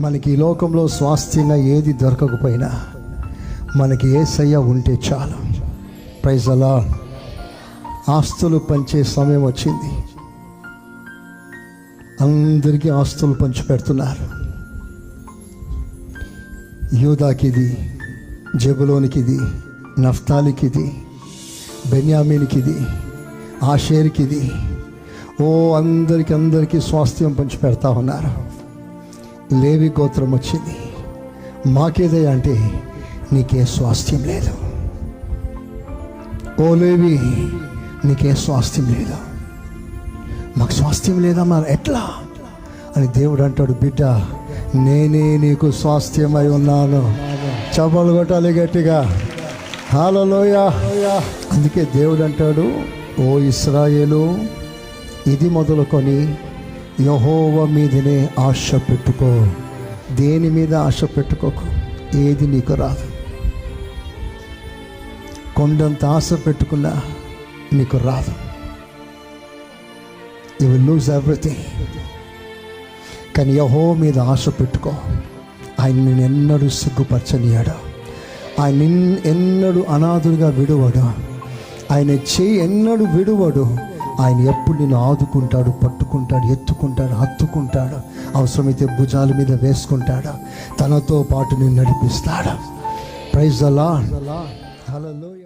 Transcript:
మనకి ఈ లోకంలో స్వాస్థ్యంగా ఏది దొరకకపోయినా మనకి ఏసయ్య ఉంటే చాలు. ప్రైజ్ అలా ఆస్తులు పంచే సమయం వచ్చింది. అందరికీ ఆస్తులు పంచి పెడుతున్నారు. ఇది జబులోనికిది నఫ్తాలికిది ఆషేర్కి ఆషేర్కిది. ఓ అందరికి అందరికీ స్వాస్థ్యం పంచి పెడతా ఉన్నారు. లేవి గోత్రం వచ్చింది. మాకేదే అంటే నీకే స్వాస్థ్యం లేదు. ఓ లేవి నీకే స్వాస్థ్యం లేదు. మాకు స్వాస్థ్యం లేదా మరి ఎట్లా? అని దేవుడు అంటాడు బిడ్డ నేనే నీకు స్వాస్థ్యమై ఉన్నాను. చపలు కొట్టాలి గట్టిగా. హాలలోయ. అందుకే దేవుడు అంటాడు ఓ ఇస్రాయేలు ఇది మొదలుకొని యహోవ మీదనే ఆశ పెట్టుకో. దేని మీద ఆశ పెట్టుకోకు? ఏది నీకు రాదు. కొండంత ఆశ పెట్టుకున్నా నీకు రాదు. యు విల్ లూజ్ ఎవ్రీథింగ్ కానీ యహో మీద ఆశ పెట్టుకో. ఆయన నేను ఎన్నడూ సిగ్గుపరచనియాడు ఆయన ఎన్నడూ అనాథుడిగా విడువడు. ఆయన చేయి ఎన్నడూ విడువడు. ఆయన ఎప్పుడు నిన్ను ఆదుకుంటాడు పట్టుకుంటాడు ఎత్తుకుంటాడు హత్తుకుంటాడు అవసరమైతే భుజాల మీద వేసుకుంటాడు తనతో పాటు నిన్ను నడిపిస్తాడు. ప్రైజ్ అలా హలో